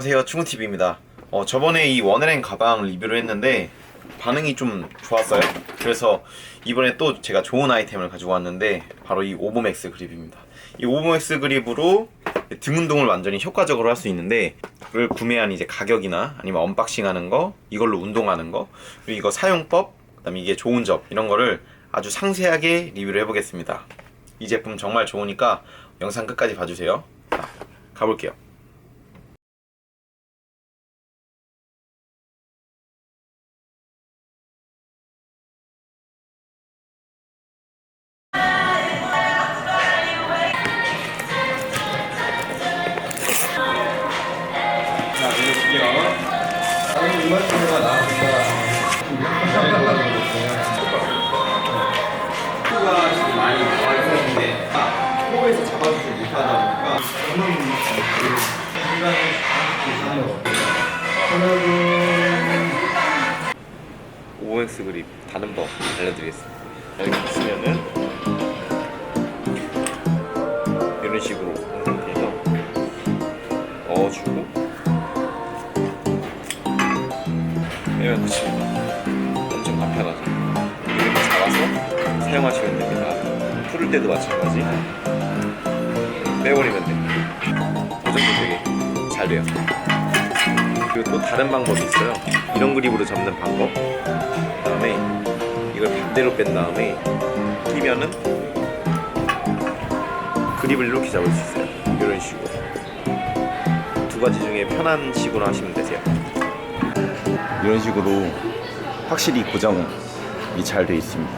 안녕하세요 충우TV입니다. 어, 저번에 이 원LN 가방 리뷰를 했는데 반응이 좀 좋았어요. 그래서 이번에 또 제가 좋은 아이템을 가지고 왔는데 바로 이 오버맥스 그립입니다. 이 오버맥스 그립으로 등 운동을 완전히 효과적으로 할 수 있는데 그걸 구매한 이제 가격이나 아니면 언박싱 하는 거 이걸로 운동하는 거 그리고 이거 사용법 그다음에 이게 좋은 점 이런 거를 아주 상세하게 리뷰를 해보겠습니다. 이 제품 정말 좋으니까 영상 끝까지 봐주세요. 자 가볼게요 자, 들려볼게요. 아니 이만 친구가 나왔으니까 오엑스 그립 다는 법 알려드리겠습니다. 여기 있으면은 이런 식으로 한 상태에서 넣어주고 빼면 끝입니다. 엄청 간편하죠. 이렇게 잡아서 사용하시면 됩니다. 풀을 때도 마찬가지. 빼버리면 됩니다. 고정도 되게 잘 돼요. 그리고 또 다른 방법이 있어요. 이런 그립으로 잡는 방법. 그 다음에 이걸 반대로 뺀 다음에 끼면은 그립을 이렇게 잡을 수 있어요. 이런 식으로. 두 가지 중에 편한 식으로 하시면 되세요. 이런 식으로 확실히 고정이 잘 돼 있습니다.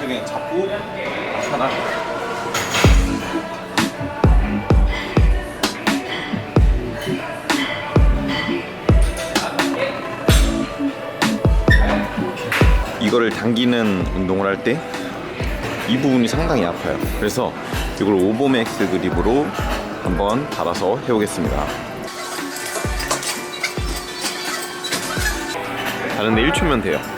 그냥 잡고 하나. 이거를 당기는 운동을 할 때 이 부분이 상당히 아파요. 그래서 이걸 오버맥스 그립으로 한번 달아서 해보겠습니다. 다른데 1초면 돼요.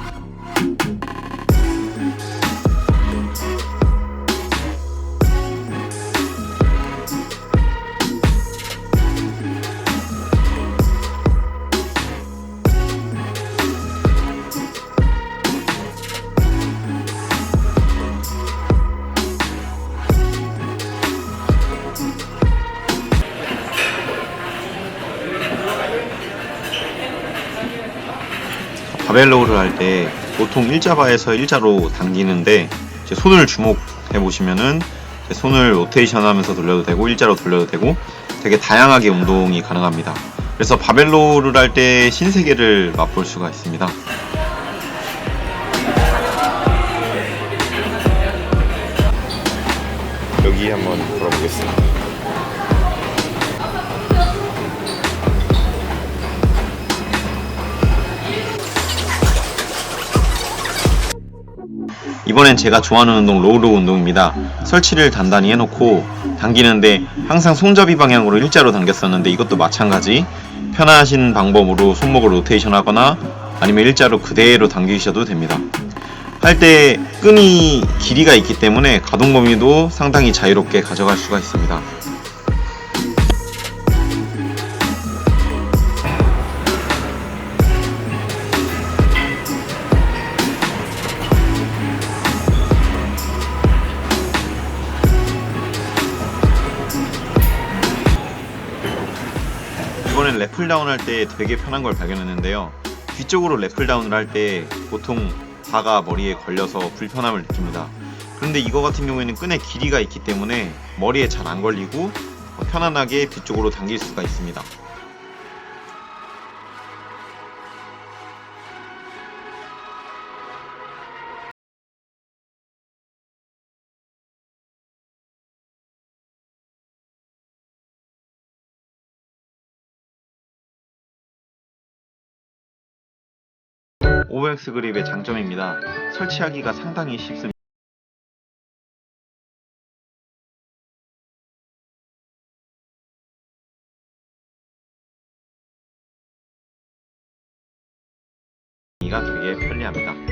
바벨로우를 할 때 보통 일자바에서 일자로 당기는데 이제 손을 주목해 보시면은 이제 손을 로테이션 하면서 돌려도 되고 일자로 돌려도 되고 되게 다양하게 운동이 가능합니다. 그래서 바벨로우를 할 때 신세계를 맛볼 수가 있습니다. 여기 한번 돌아보겠습니다. 이번엔 제가 좋아하는 운동 로우로 운동입니다. 설치를 단단히 해놓고 당기는데 항상 손잡이 방향으로 일자로 당겼었는데 이것도 마찬가지 편하신 방법으로 손목을 로테이션 하거나 아니면 일자로 그대로 당기셔도 됩니다. 할 때 끈이 길이가 있기 때문에 가동 범위도 상당히 자유롭게 가져갈 수가 있습니다. 이번엔 래플다운 할 때 되게 편한 걸 발견했는데요. 뒤쪽으로 래플다운을 할 때 보통 바가 머리에 걸려서 불편함을 느낍니다. 그런데 이거 같은 경우에는 끈의 길이가 있기 때문에 머리에 잘 안 걸리고 편안하게 뒤쪽으로 당길 수가 있습니다. OX 그립의 장점입니다. 설치하기가 상당히 쉽습니다. 되게 편리합니다.